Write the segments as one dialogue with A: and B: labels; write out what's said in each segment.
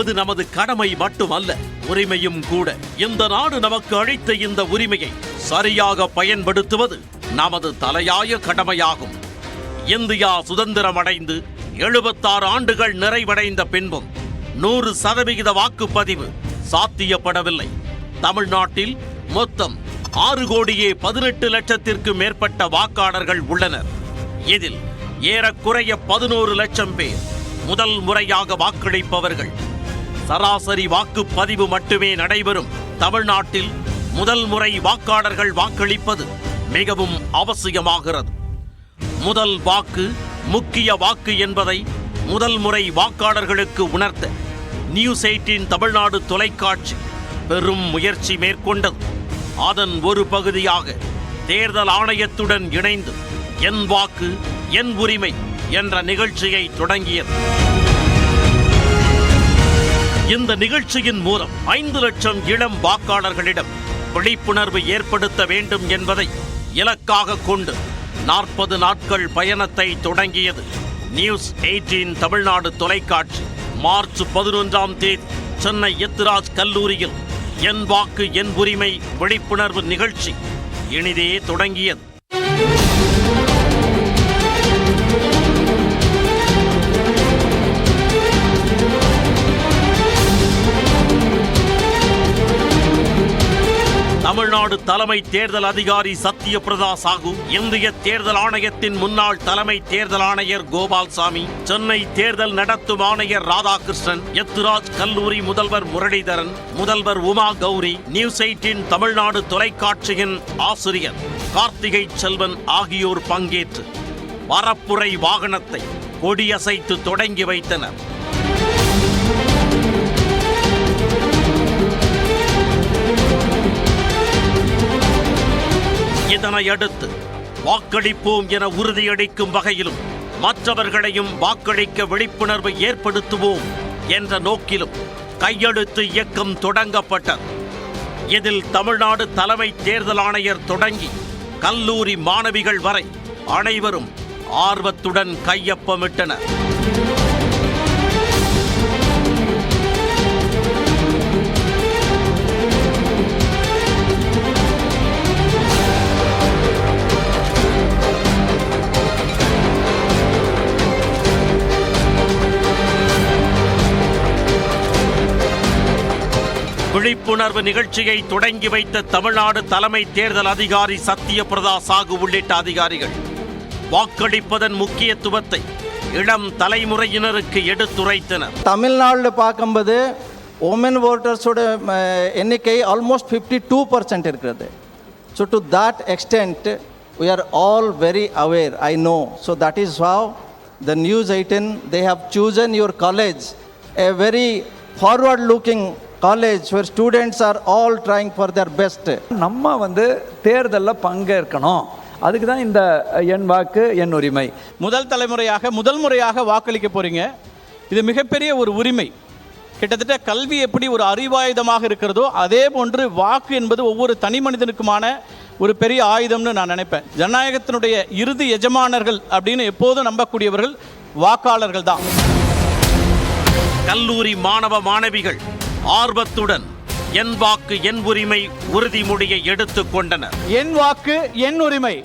A: வாக்களிப்பது நமது கடமை மட்டுமல்ல உரிமையும் கூட. இந்த நாடு நமக்கு அளித்த இந்த உரிமையை சரியாக பயன்படுத்துவது நமது தலையாய கடமையாகும். இந்தியா சுதந்திரம் அடைந்து எழுபத்தாறு ஆண்டுகள் நிறைவடைந்த பின்பும் நூறு சதவிகித வாக்குப்பதிவு சாத்தியப்படவில்லை. தமிழ்நாட்டில் மொத்தம் ஆறு கோடியே பதினெட்டு லட்சத்திற்கு மேற்பட்ட வாக்காளர்கள் உள்ளனர். இதில் ஏறக்குறைய பதினோரு லட்சம் பேர் முதல் முறையாக வாக்களிப்பவர்கள். சராசரி வாக்குப்பதிவு மட்டுமே நடைபெறும். தமிழ்நாட்டில் முதல் முறை வாக்காளர்கள் வாக்களிப்பது மிகவும் அவசியமாகிறது. முதல் வாக்கு முக்கிய வாக்கு என்பதை முதல் முறை வாக்காளர்களுக்கு உணர்த்த நியூஸ் எயிட்டின் தமிழ்நாடு தொலைக்காட்சி பெரும் முயற்சி மேற்கொண்டது. அதன் ஒரு பகுதியாக தேர்தல் ஆணையத்துடன் இணைந்து என் வாக்கு என் உரிமை என்ற நிகழ்ச்சியை தொடங்கியது. இந்த நிகழ்ச்சியின் மூலம் ஐந்து லட்சம் இளம் வாக்காளர்களிடம் விழிப்புணர்வு ஏற்படுத்த வேண்டும் என்பதை இலக்காக கொண்டு நாற்பது நாட்கள் பயணத்தை தொடங்கியது. நியூஸ் எயிட்டீன் தமிழ்நாடு தொலைக்காட்சி. மார்ச் பதினொன்றாம் தேதி சென்னை எத்ராஜ் கல்லூரியில் என் வாக்கு என் உரிமை விழிப்புணர்வு நிகழ்ச்சி இனிதே தொடங்கியது. தமிழ்நாடு தலைமை தேர்தல் அதிகாரி சத்யபிரதா சாகு இந்திய தேர்தல் ஆணையத்தின் முன்னாள் தலைமை தேர்தல் ஆணையர் கோபால்சாமி சென்னை தேர்தல் நடத்தும் ஆணையர் ராதாகிருஷ்ணன் எத்துராஜ் கல்லூரி முதல்வர் முரளிதரன் முதல்வர் உமா கௌரி நியூஸ் எயிட்டின் தமிழ்நாடு தொலைக்காட்சியின் ஆசிரியர் கார்த்திகை செல்வன் ஆகியோர் பங்கேற்று பரப்புரை வாகனத்தை கொடியசைத்து தொடங்கி வைத்தனர். இதனை அடுத்து வாக்களிப்போம் என உறுதியளிக்கும் வகையிலும் மற்றவர்களையும் வாக்களிக்க விழிப்புணர்வு ஏற்படுத்துவோம் என்ற நோக்கிலும் கையெழுத்து இயக்கம் தொடங்கப்பட்டது. இதில் தமிழ்நாடு தலைமை தேர்தல் ஆணையர் தொடங்கி கல்லூரி மாணவிகள் வரை அனைவரும் ஆர்வத்துடன் கையொப்பமிட்டனர். விழிப்புணர்வு நிகழ்ச்சியை தொடங்கி வைத்த தமிழ்நாடு தலைமை தேர்தல் அதிகாரி சத்யபிரதா சாகு உள்ளிட்ட அதிகாரிகள். வாக்களிப்பதன் முக்கியத்துவத்தை இளம் தலைமுறையினருக்கு எடுத்துரைத்தனர்.
B: தமிழ்நாட்டில் பார்க்கும்போது உமன் ஓட்டர்ஸோட எண்ணிக்கை ஆல்மோஸ்ட் ஃபிஃப்டி டூ பர்சன்ட் இருக்கிறது. So to that extent we are all very aware i know. So that is how the news 18 they have chosen your college a very forward looking college where students are all trying for their best.
C: நம்ம வந்து தேர்தலில் பங்கேற்கணும். அதுக்கு தான் இந்த என் வாக்கு என் உரிமை.
D: முதல் தலைமுறையாக முதல் முறையாக வாக்களிக்க போறீங்க. இது மிகப்பெரிய ஒரு உரிமை. கிட்டத்தட்ட கல்வி எப்படி ஒரு அறிவாயுதமாக இருக்கிறதோ அதே போன்று வாக்கு என்பது ஒவ்வொரு தனி மனிதனுக்குமான ஒரு பெரிய ஆயுதம்னு நான் நினைப்பேன். ஜனநாயகத்தினுடைய இறுதி எஜமானர்கள் அப்படின்னு எப்போதும் நம்பக்கூடியவர்கள் வாக்காளர்கள் தான்.
A: கல்லூரி மாணவ மாணவிகள் ஆர்வத்துடன் என் வாக்கு என் உரிமை உறுதிமொழியை எடுத்துக் கொண்டனர்.
D: என் வாக்கு என் உரிமை.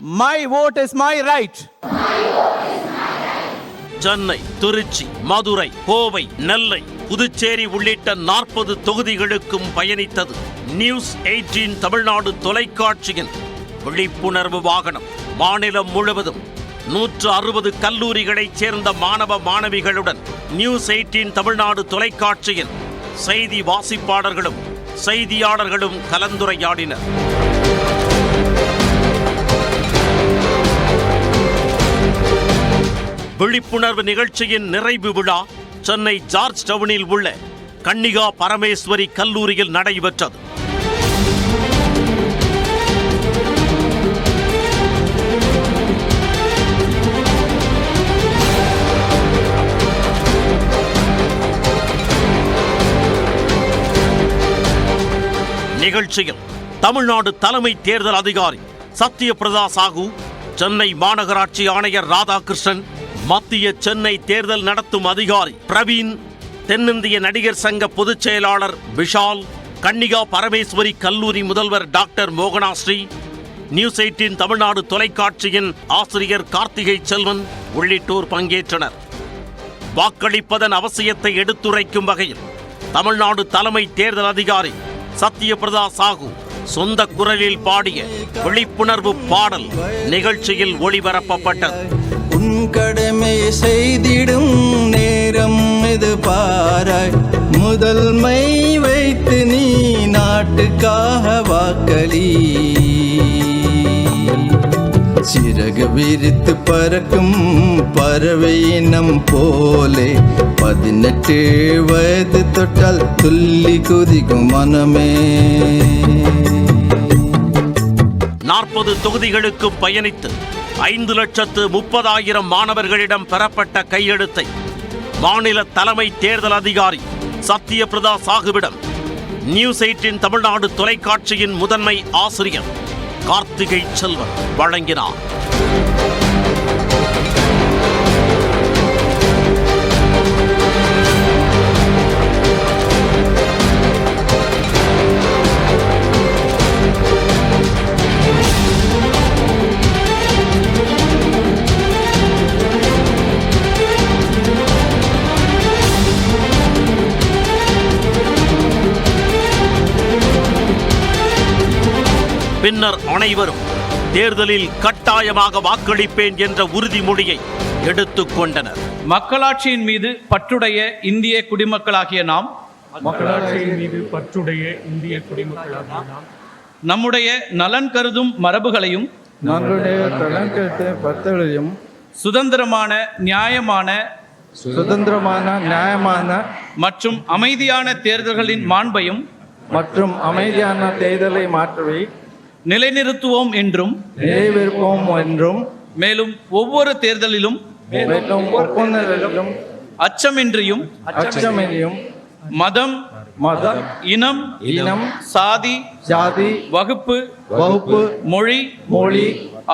D: My vote is my right
A: Chennai Trichy Madurai Kovai Nellai Puducherry உள்ளிட்ட நாற்பது தொகுதிகளுக்கும் பயணித்தது நியூஸ் எயிட்டீன் தமிழ்நாடு தொலைக்காட்சியின் விழிப்புணர்வு வாகனம். மாநிலம் முழுவதும் நூற்று அறுபது கல்லூரிகளைச் சேர்ந்த மாணவ மாணவிகளுடன் நியூஸ் எயிட்டீன் தமிழ்நாடு தொலைக்காட்சியின் செய்தி வாசிப்பாளர்களும் செய்தியாளர்களும் கலந்துரையாடினர். விழிப்புணர்வு நிகழ்ச்சியின் நிறைவு விழா சென்னை ஜார்ஜ் டவுனில் உள்ள கன்னிகா பரமேஸ்வரி கல்லூரியில் நடைபெற்றது. நிகழ்ச்சியில் தமிழ்நாடு தலைமை தேர்தல் அதிகாரி சத்யபிரதா சாகு சென்னை மாநகராட்சி ஆணையர் ராதாகிருஷ்ணன் மத்திய சென்னை தேர்தல் நடத்தும் அதிகாரி பிரவீன் தென்னிந்திய நடிகர் சங்க பொதுச் செயலாளர் விஷால் கன்னிகா பரமேஸ்வரி கல்லூரி முதல்வர் doctor Mohanasri news eighteen Tamil Nadu தொலைக்காட்சியின் ஆசிரியர் கார்த்திகை செல்வன் உள்ளிட்டோர் பங்கேற்றனர். வாக்களிப்பதன் அவசியத்தை எடுத்துரைக்கும் வகையில் தமிழ்நாடு தலைமை தேர்தல் அதிகாரி சத்யபிரதா சாகு சொந்த குரலில் பாடிய விழிப்புணர்வு பாடல் நிகழ்ச்சியில் ஒளிபரப்பப்பட்டது
B: உன் கடமை செய்திடும் நேரம் இது பாராய். முதல்மை வைத்து நீ நாட்டுக்காக வாக்களி. சிறகு விரித்து பறக்கும் பறவை இனம் போலே. பதினெட்டு வயது தொட்டால் துள்ளி குதிக்கும் மனமே.
A: நாற்பது தொகுதிகளுக்கு பயணித்து ஐந்து லட்சத்து முப்பதாயிரம் மாணவர்களிடம் பெறப்பட்ட கையெழுத்தை மாநில தலைமை தேர்தல் அதிகாரி சத்யபிரதா சாகுவிடம் நியூஸ் எயிட்டின் தமிழ்நாடு தொலைக்காட்சியின் முதன்மை ஆசிரியர் கார்த்திகை செல்வன் வழங்கினார். பின்னர் அனைவரும் தேர்தலில் கட்டாயமாக வாக்களிப்பேன் என்ற உறுதிமொழியை எடுத்துக் கொண்டனர்.
D: மக்களாட்சியின் மீது பற்றுடைய இந்திய குடிமக்களாகிய நாம்
E: மக்களாட்சியின் மீது பற்றுடைய இந்திய குடிமக்களாகிய நாம்
D: நம்முடைய நலன் கருதும் மரபுகளையும்
B: நம்முடைய பத்தலையும்
D: சுதந்திரமான நியாயமான
B: சுதந்திரமான நியாயமான
D: மற்றும் அமைதியான தேர்தல்களின் மாண்பையும்
B: மற்றும் அமைதியான தேர்தலை மாற்றவே
D: நிலைநிறுத்துவோம் என்றும்
B: நிறைவேற்போம் என்றும்
D: மேலும் ஒவ்வொரு தேர்தலிலும்
B: மேலும் ஒப்பந்தங்களிலும்
D: அச்சமின்றியும்
B: அச்சமின்றியும்
D: மதம்
B: மதம்
D: இனம்
B: இனம்
D: சாதி
B: ஜாதி
D: வகுப்பு
B: வகுப்பு
D: மொழி
B: மொழி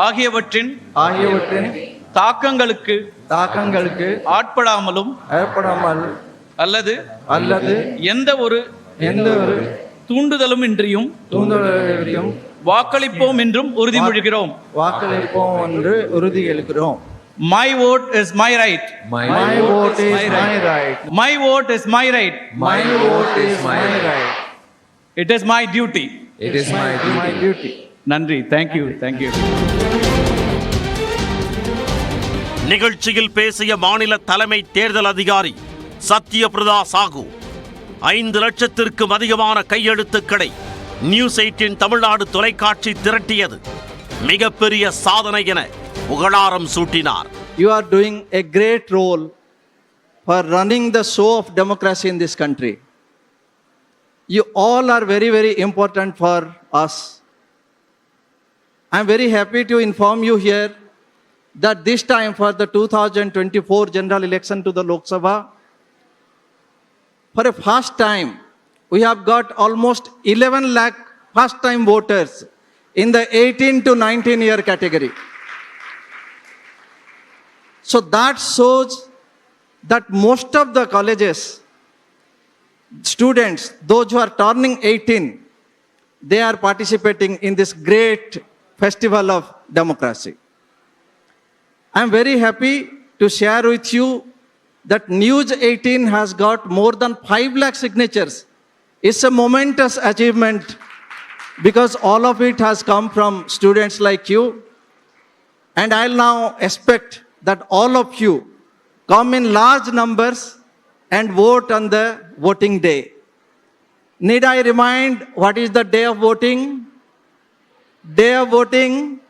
D: ஆகியவற்றின்
B: ஆகியவற்றின்
D: தாக்கங்களுக்கு
B: தாக்கங்களுக்கு
D: ஆட்படாமலும்
B: ஏற்படாமல்
D: அல்லது
B: அல்லது
D: எந்த ஒரு
B: எந்த ஒரு
D: தூண்டுதலும் இன்றியும்
B: தூண்டுதலையும்
D: வாக்களிப்போம் என்றும் உறுதிமொழிகிறோம்
B: வாக்களிப்போம் என்று உறுதியளிக்கிறோம்
D: my vote is my right
B: My vote is my right.
D: My vote is my right
B: My vote is my right.
D: It is my duty
F: It is my
B: It is my duty.
D: நன்றி thank you thank you
A: நிகழ்ச்சியில் பேசிய மாநில தலைமை தேர்தல் அதிகாரி சத்யபிரதா சாகு ஐந்து லட்சத்திற்கும் அதிகமான கையெழுத்துக்களை நியூஸ் எயிட்டின் தமிழ்நாடு தொலைக்காட்சி திரட்டியது மிகப்பெரிய சாதனை என புகழாரம் சூட்டினார்
B: you are doing a great role for running the show of democracy in this country you all are very very important for us I am very happy to inform you here that this time for the 2024 general election to the Lok Sabha, for a first time we have got almost 11 lakh first time voters in the 18 to 19 year category. So that shows that most of the colleges, students, those who are turning 18, they are participating in this great festival of democracy. I am very happy to share with you that News 18 has got more than 5 lakh signatures. It's a momentous achievement because all of it has come from students like you. And I'll now expect that all of you come in large numbers and vote on the voting day. Need I remind what is the day of voting? Day of voting.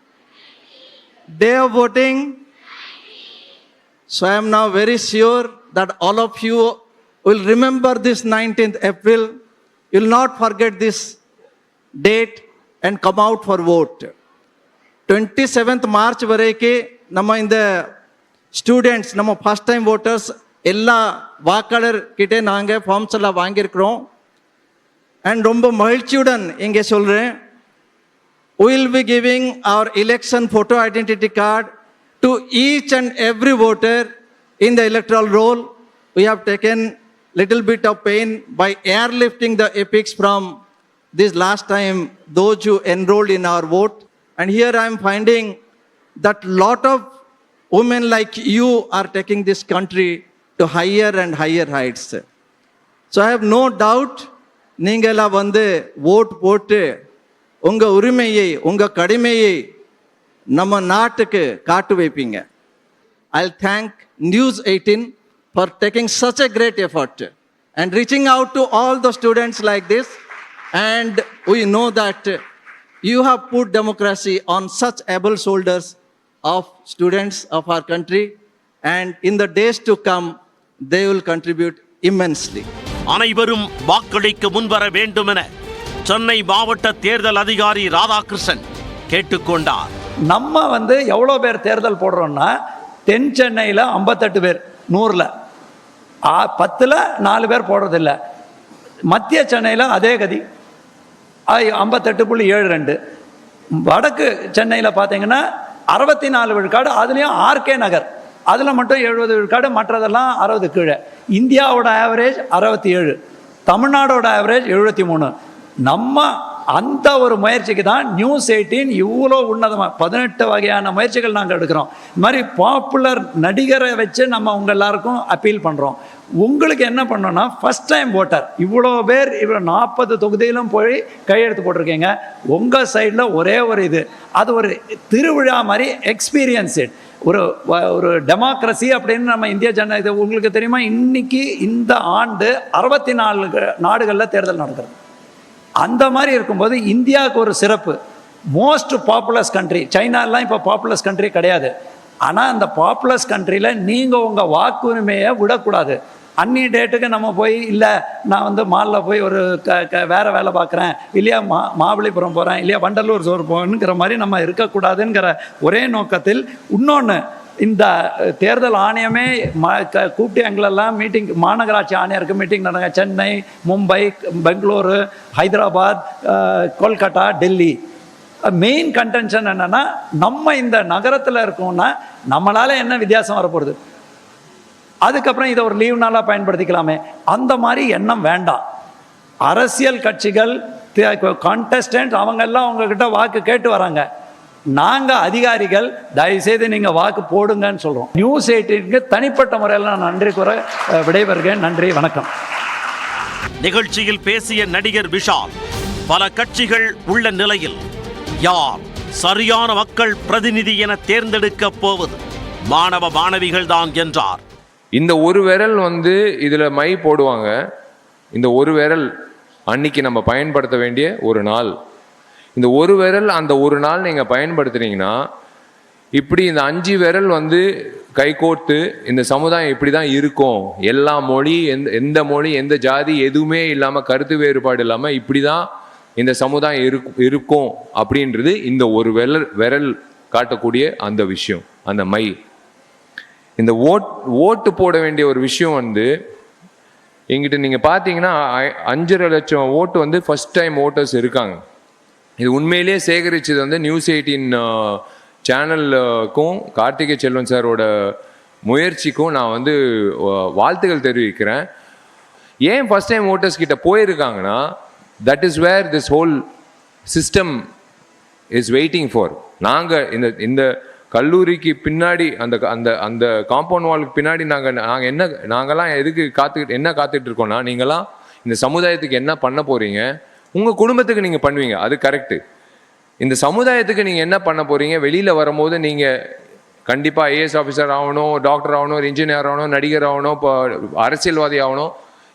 B: Day of voting. So I am now very sure that all of you will remember this 19th April. You will not forget this date and come out for vote. Twenty seventh March வரைக்கும் நம்ம இந்த students நம்ம first time voters எல்லா வாக்காளர் கிட்டே நாங்கள் forms எல்லாம் வாங்கியிருக்கிறோம் and ரொம்ப மகிழ்ச்சியுடன் இங்கே சொல்கிறேன் will be giving your election photo identity card to each and every voter in the electoral roll. We have taken little bit of pain by airlifting the epics from this last time those who enrolled in our vote. And here I am finding that lot of women like you are taking this country to higher and higher heights. So I have no doubt நீங்களாம் வந்து vote போட்டு உங்கள் உரிமையை உங்கள் கடமையை நம்ம நாட்டுக்கு காட்டு வைப்பீங்க I thank news eighteen for taking such a great effort and reaching out to all the students like this and we know that you have put democracy on such able shoulders of students of our country. And in the days to come they will contribute immensely.
A: அனைவரும் வாக்களிக்க முன்வர வேண்டுமென சென்னை மாவட்ட தேர்தல் அதிகாரி ராதாகிருஷ்ணன் கேட்டுக்கொண்டார்.
C: நம்ம வந்து எவ்வளோ பேர் தேர்தல் போடுறோம்னா தென் சென்னையில் ஐம்பத்தெட்டு பேர் நூறில். பத்தில் நாலு பேர் போடுறதில்ல. மத்திய சென்னையில் அதே கதி. ஐம்பத்தெட்டு புள்ளி ஏழு ரெண்டு. வடக்கு சென்னையில் பார்த்தீங்கன்னா அறுபத்தி நாலு விழுக்காடு அதுலேயும் ஆர்கே நகர். அதில் மட்டும் எழுபது விழுக்காடு மற்றதெல்லாம் அறுபது கீழே. இந்தியாவோட ஆவரேஜ் அறுபத்தி ஏழு தமிழ்நாடோட ஆவரேஜ் எழுபத்தி மூணு நம்ம அந்த ஒரு முயற்சிக்கு தான் நியூஸ் எயிட்டீன் இவ்வளோ உன்னதமாக பதினெட்டு வகையான முயற்சிகள் நாங்கள் எடுக்கிறோம். இது மாதிரி பாப்புலர் நடிகரை வச்சு நம்ம உங்கள் எல்லாருக்கும் அப்பீல் பண்ணுறோம் உங்களுக்கு என்ன பண்ணோன்னா ஃபஸ்ட் டைம் ஓட்டர் இவ்வளோ பேர் இவ்வளோ நாற்பது தொகுதியிலும் போய் கையெழுத்து போட்டிருக்கீங்க. உங்கள் சைடில் ஒரே ஒரு இது. அது ஒரு திருவிழா மாதிரி எக்ஸ்பீரியன்ஸ் இட் ஒரு ஒரு டெமோக்ரஸி அப்படின்னு நம்ம இந்திய ஜன இது உங்களுக்கு தெரியுமா? இன்னைக்கு இந்த ஆண்டு அறுபத்தி நாலு நாடுகளில் தேர்தல் நடக்கிறது. அந்த மாதிரி இருக்கும்போது இந்தியாவுக்கு ஒரு சிறப்பு. மோஸ்ட் பாப்புலஸ் கண்ட்ரி சைனாலாம் இப்போ பாப்புலஸ் கண்ட்ரி கிடையாது. ஆனால் அந்த பாப்புலஸ் கண்ட்ரியில் நீங்கள் உங்கள் வாக்குரிமையை விடக்கூடாது. அன்னி டேட்டுக்கு நம்ம போய் இல்லை நான் வந்து மாலில் போய் ஒரு க க வேறு வேலை பார்க்குறேன். இல்லையா மா மாபலிபுரம் போகிறேன் இல்லையா வண்டலூர் சோறு போகணுங்கிற மாதிரி நம்ம இருக்கக்கூடாதுங்கிற ஒரே நோக்கத்தில் இன்னொன்று இந்த தேர்தல் ஆணையமே ம க கூப்பிட்டு எங்களெல்லாம் மீட்டிங் மாநகராட்சி ஆணையருக்கு மீட்டிங் நடங்க. சென்னை மும்பை பெங்களூரு ஹைதராபாத் கொல்கட்டா டெல்லி. மெயின் கன்டென்ஷன் என்னன்னா நம்ம இந்த நகரத்தில் இருக்கோம்னா நம்மளால் என்ன வித்தியாசம் வரப்போகுது? அதுக்கப்புறம் இதை ஒரு லீவ் நாளாக பயன்படுத்திக்கலாமே. அந்த மாதிரி எண்ணம் வேண்டாம். அரசியல் கட்சிகள் கான்டெஸ்டன்ட் அவங்க எல்லாம் உங்ககிட்ட வாக்கு கேட்டு வராங்க. நாங்கள் அதிகாரிகள் தயவுசெய்து நீங்கள் வாக்கு போடுங்கன்னு சொல்கிறோம் நியூஸ் எயிட்டிற்கு தனிப்பட்ட முறையில் நான் நன்றி கூற விடைபெறுகிறேன். நன்றி வணக்கம்.
A: நிகழ்ச்சியில் பேசிய நடிகர் விஷால் பல கட்சிகள் உள்ள நிலையில் யார் சரியான மக்கள் பிரதிநிதி என தேர்ந்தெடுக்கப் போவது? மாணவ மாணவிகள் தான் என்றார்.
F: இந்த ஒரு விரல் வந்து இதில் மை போடுவாங்க. இந்த ஒரு விரல் அன்னைக்கு நம்ம பயன்படுத்த வேண்டிய ஒரு நாள். இந்த ஒரு விரல் அந்த ஒரு நாள் நீங்கள் பயன்படுத்துனீங்கன்னா இப்படி இந்த அஞ்சு விரல் வந்து கைகோர்த்து இந்த சமுதாயம் இப்படி தான் இருக்கும். எல்லா மொழி எந்த எந்த மொழி எந்த ஜாதி எதுவுமே இல்லாமல் கருத்து வேறுபாடு இல்லாமல் இப்படி தான் இந்த சமுதாயம் இருக் இருக்கும் அப்படின்றது இந்த ஒரு விரல் விரல் காட்டக்கூடிய அந்த விஷயம். அந்த மை. இந்த ஓட் ஓட்டு போட வேண்டிய ஒரு விஷயம் வந்து எங்கிட்ட நீங்கள் பார்த்தீங்கன்னா அஞ்சரை லட்சம் ஓட்டு வந்து ஃபர்ஸ்ட் டைம் ஓட்டர்ஸ் இருக்காங்க. இது உண்மையிலேயே சேகரிச்சது வந்து நியூஸ் எயிட்டீன் சேனலுக்கும் கார்த்திகை செல்வன் சாரோட முயற்சிக்கும் நான் வந்து வாழ்த்துக்கள் தெரிவிக்கிறேன். ஏன் ஃபர்ஸ்ட் டைம் ஓட்டர்ஸ் கிட்ட போயிருக்காங்கன்னா that is where this whole system is waiting for நாங்கள் இந்த இந்த கல்லூரிக்கு பின்னாடி அந்த அந்த அந்த காம்பவுண்ட் வாலுக்கு பின்னாடி நாங்கள் நாங்கள் என்ன நாங்கள்லாம் எதுக்கு காத்துக்கிட்டு என்ன காத்துட்டு இருக்கோம்னா நீங்களாம் இந்த சமுதாயத்துக்கு என்ன பண்ண போறீங்க உங்கள் குடும்பத்துக்கு நீங்கள் பண்ணுவீங்க. அது கரெக்டு இந்த சமுதாயத்துக்கு நீங்கள் என்ன பண்ண போறீங்க வெளியில் வரும்போது நீங்கள் கண்டிப்பாக ஐஏஎஸ் ஆஃபீஸர் ஆகணும் டாக்டர் ஆகணும் ஒரு இன்ஜினியர் ஆகணும் நடிகர் ஆகணும் இப்போ அரசியல்வாதி ஆகணும்.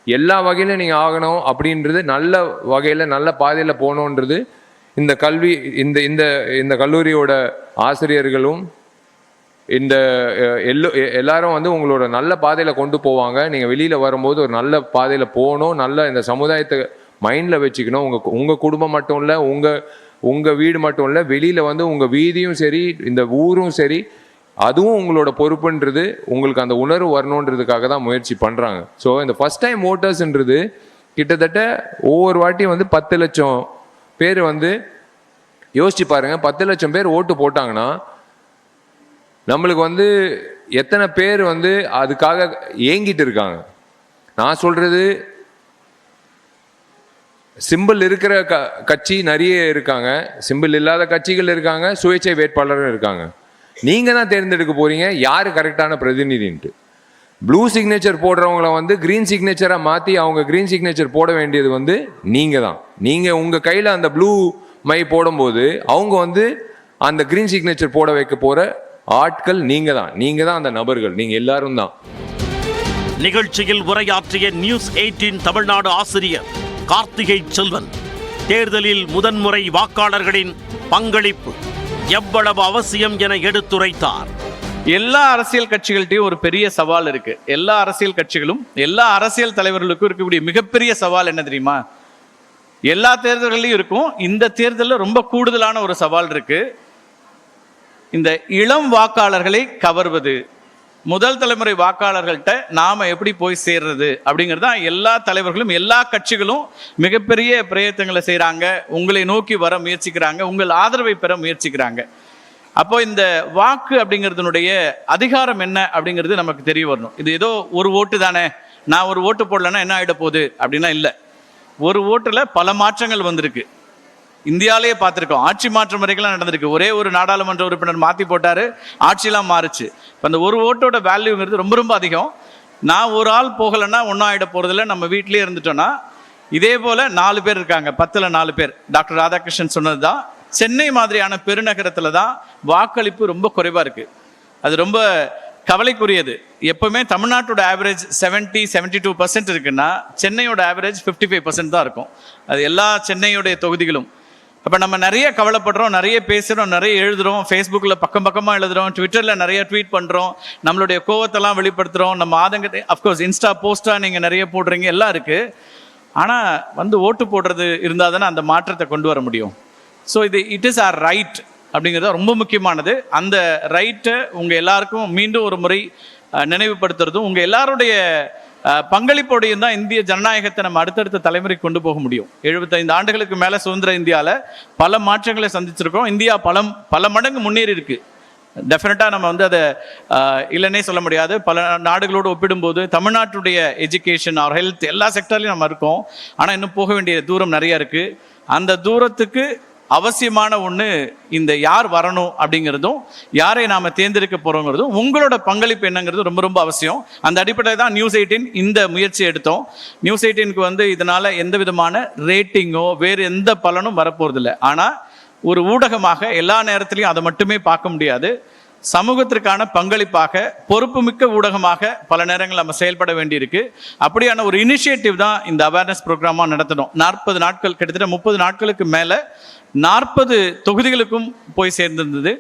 F: எல்லா வகையிலும் நீங்கள் ஆகணும் அப்படின்றது நல்ல வகையில் நல்ல பாதையில் போகணுன்றது இந்த கல்வி இந்த இந்த இந்த கல்லூரியோட ஆசிரியர்களும் இந்த எல்லோ எ- எல்லாரும் வந்து உங்களோட நல்ல பாதையில் கொண்டு போவாங்க. நீங்கள் வெளியில் வரும்போது ஒரு நல்ல பாதையில் போகணும். நல்ல இந்த சமுதாயத்தை மைண்டில் வச்சுக்கணும். உங்கள் உங்கள் குடும்பம் மட்டும் இல்லை உங்கள் உங்கள் வீடு மட்டும் இல்லை வெளியில் வந்து உங்கள் வீதியும் சரி இந்த ஊரும் சரி அதுவும் உங்களோட பொறுப்புன்றது உங்களுக்கு அந்த உணர்வு வரணுன்றதுக்காக தான் முயற்சி பண்ணுறாங்க ஸோ இந்த ஃபஸ்ட் டைம் ஓட்டர்ஸ்ன்றது கிட்டத்தட்ட ஒவ்வொரு வாட்டியும் வந்து பத்து லட்சம் பேர் வந்து யோசிச்சு பாருங்க பத்து லட்சம் பேர் ஓட்டு போட்டாங்கன்னா நம்மளுக்கு வந்து எத்தனை பேர் வந்து அதுக்காக ஏங்கிட்டு இருக்காங்க? நான் சொல்றது சிம்பிள் இருக்கிற க கட்சி நிறைய இருக்காங்க. சிம்பிள் இல்லாத கட்சிகள் இருக்காங்க. சுயேட்சை வேட்பாளரும் இருக்காங்க. நீங்கள் தான் தேர்ந்தெடுக்க போறீங்க. யார் கரெக்டான பிரதிநிதின்ட்டு? ப்ளூ சிக்னேச்சர் போடுறவங்கள வந்து க்ரீன் சிக்னேச்சராக மாற்றி அவங்க க்ரீன் சிக்னேச்சர் போட வேண்டியது வந்து நீங்கள் தான் நீங்கள் உங்கள் கையில் அந்த ப்ளூ மை போடும்போது அவங்க வந்து அந்த க்ரீன் சிக்னேச்சர் போட வைக்க போகிற ஆட்கள் நீங்கள் தான் நீங்கள் தான் அந்த நபர்கள். நீங்கள் எல்லாரும் தான்.
A: நிகழ்ச்சியில் உரையாற்றிய நியூஸ் 18 தமிழ்நாடு ஆசிரியர் கார்த்திகை செல்வன் தேர்தலில் முதன்முறை வாக்காளர்களின் பங்களிப்பு எவ்வளவு அவசியம் என எடுத்துரைத்தார்.
D: எல்லா அரசியல் கட்சிகள்கிட்டையும் ஒரு பெரிய சவால் இருக்கு. எல்லா அரசியல் கட்சிகளும் எல்லா அரசியல் தலைவர்களுக்கும் இருக்கக்கூடிய மிகப்பெரிய சவால் என்ன தெரியுமா? எல்லா தேர்தல்களையும் இருக்கும். இந்த தேர்தலில் ரொம்ப கூடுதலான ஒரு சவால் இருக்கு. இந்த இளம் வாக்காளர்களை கவர்வது. முதல் தலைமுறை வாக்காளர்கள்ட்ட நாம எப்படி போய் சேர்றது அப்படிங்கிறது தான் எல்லா தலைவர்களும் எல்லா கட்சிகளும் மிகப்பெரிய பிரயத்தனங்களை செய்கிறாங்க உங்களை நோக்கி வர முயற்சிக்கிறாங்க. உங்கள் ஆதரவை பெற முயற்சிக்கிறாங்க. அப்போ இந்த வாக்கு அப்படிங்கிறதுனுடைய அதிகாரம் என்ன அப்படிங்கிறது நமக்கு தெரிய வரணும். இது ஏதோ ஒரு ஓட்டு தானே. நான் ஒரு ஓட்டு போடலன்னா என்ன ஆகிட போகுது? அப்படின்னா இல்லை. ஒரு ஓட்டில் பல மாற்றங்கள் வந்திருக்கு. இந்தியாவிலேயே பார்த்துருக்கோம். ஆட்சி மாற்றம் வரைக்கும் நடந்திருக்கு. ஒரே ஒரு நாடாளுமன்ற உறுப்பினர் மாற்றி போட்டார். ஆட்சியெலாம் மாறுச்சு. இப்போ அந்த ஒரு ஓட்டோட வேல்யூங்கிறது ரொம்ப ரொம்ப அதிகம். நான் ஒரு ஆள் போகலைன்னா ஒன்றும் ஆகிட போகிறதில்ல நம்ம வீட்டிலே இருந்துட்டோன்னா இதே போல் நாலு பேர் இருக்காங்க. பத்தில் நாலு பேர். டாக்டர் ராதாகிருஷ்ணன் சொன்னது தான் சென்னை மாதிரியான பெருநகரத்தில் தான் வாக்களிப்பு ரொம்ப குறைவாக இருக்குது அது ரொம்ப கவலைக்குரியது. எப்பவுமே தமிழ்நாட்டோட ஆவரேஜ் 70 72% டூ பர்சன்ட் இருக்குன்னா சென்னையோட ஆவரேஜ் ஃபிஃப்டி ஃபைவ் பர்சன்ட் தான் இருக்கும். அது எல்லா சென்னையுடைய தொகுதிகளும். அப்போ நம்ம நிறைய கவலைப்படுறோம் நிறைய பேசுகிறோம் நிறைய எழுதுகிறோம் ஃபேஸ்புக்கில் பக்கம் பக்கமாக எழுதுகிறோம் ட்விட்டரில் நிறைய ட்வீட் பண்ணுறோம் நம்மளுடைய கோவத்தெல்லாம் வெளிப்படுத்துகிறோம் நம்ம ஆதங்கத்தை அஃப்கோர்ஸ் இன்ஸ்டா போஸ்ட்டாக நீங்கள் நிறைய போடுறீங்க எல்லாம் இருக்குது ஆனால் வந்து ஓட்டு போடுறது இருந்தால் தானே அந்த மாற்றத்தை கொண்டு வர முடியும். ஸோ இது இட் இஸ் ஆர் ரைட் அப்படிங்கிறது ரொம்ப முக்கியமானது. அந்த ரைட்டை உங்கள் எல்லாருக்கும் மீண்டும் ஒரு முறை நினைவுபடுத்துறதும் உங்கள் எல்லாருடைய பங்களிப்போடையும் தான் இந்திய ஜனநாயகத்தை நம்ம அடுத்தடுத்த தலைமுறைக்கு கொண்டு போக முடியும். எழுபத்தைந்து ஆண்டுகளுக்கு மேலே சுதந்திர இந்தியாவில் பல மாற்றங்களை சந்திச்சிருக்கோம். இந்தியா பல பல மடங்கு முன்னேறி இருக்கு. டெஃபினட்டாக நம்ம வந்து அதை இல்லைன்னே சொல்ல முடியாது. பல நாடுகளோடு ஒப்பிடும்போது தமிழ்நாட்டுடைய எஜுகேஷன் ஆர் ஹெல்த் எல்லா செக்டர்லையும் நம்ம இருக்கோம். ஆனால் இன்னும் போக வேண்டிய தூரம் நிறைய இருக்குது அந்த தூரத்துக்கு அவசியமான ஒன்று இந்த யார் வரணும் அப்படிங்கிறதும் யாரை நாம் தேர்ந்தெடுக்க போகிறோங்கிறதும் உங்களோட பங்களிப்பு என்னங்கிறது ரொம்ப ரொம்ப அவசியம். அந்த அடிப்படையில் தான் நியூஸ் எயிட்டின் இந்த முயற்சி எடுத்தோம். நியூஸ் எயிட்டீனுக்கு வந்து இதனால் எந்த விதமான ரேட்டிங்கோ வேறு எந்த பலனும் வரப்போகிறதில்ல ஆனால் ஒரு ஊடகமாக எல்லா நேரத்திலையும் அதை மட்டுமே பார்க்க முடியாது. சமூகத்திற்கான பங்களிப்பாக பொறுப்புமிக்க ஊடகமாக பல நேரங்கள் நம்ம செயல்பட வேண்டியிருக்கு. அப்படியான ஒரு இனிஷியேட்டிவ் தான் இந்த அவேர்னஸ் ப்ரோக்ராமாக நடத்தணும். நாற்பது நாட்கள் கிட்டத்தட்ட முப்பது நாட்களுக்கு மேலே நாற்பது தொகுதிகளுக்கும் போய் சேர்ந்திருந்தது.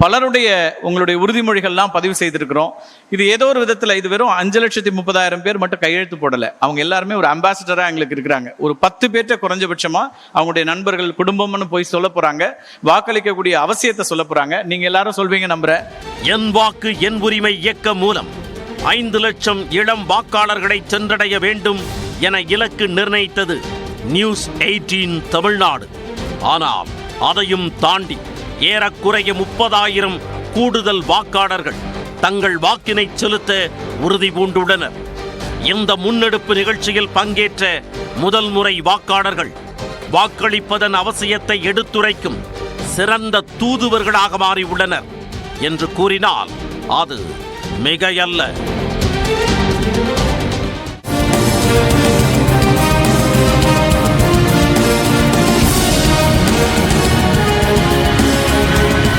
D: பலருடைய உங்களுடைய உறுதிமொழிகள்லாம் பதிவு செய்திருக்கிறோம். இது ஏதோ ஒரு விதத்தில் இது வெறும் அஞ்சு லட்சத்தி முப்பதாயிரம் பேர் மட்டும் கையெழுத்து போடலை. அவங்க எல்லாருமே ஒரு அம்பாசிடராக எங்களுக்கு இருக்கிறாங்க. ஒரு பத்து பேர்ட்ட குறைஞ்சபட்சமாக அவங்களுடைய நண்பர்கள் குடும்பம்னு போய் சொல்ல போகிறாங்க வாக்களிக்கக்கூடிய அவசியத்தை சொல்ல போகிறாங்க நீங்கள் எல்லாரும் சொல்வீங்க நம்புகிறேன்
A: என் வாக்கு என் உரிமை இயக்கம் மூலம் ஐந்து லட்சம் இளம் வாக்காளர்களை சென்றடைய வேண்டும் என இலக்கு நிர்ணயித்தது நியூஸ் 18 தமிழ்நாடு. ஆனால் அதையும் தாண்டி ஏறக்குறைய முப்பதாயிரம் கூடுதல் வாக்காளர்கள் தங்கள் வாக்கினை செலுத்த உறுதி பூண்டுள்ளனர். இந்த முன்னெடுப்பு நிகழ்ச்சியில் பங்கேற்ற முதல் முறை வாக்காளர்கள் வாக்களிப்பதன் அவசியத்தை எடுத்துரைக்கும் சிறந்த தூதுவர்களாக மாறியுள்ளனர் என்று கூறினால் அது மிகையல்ல.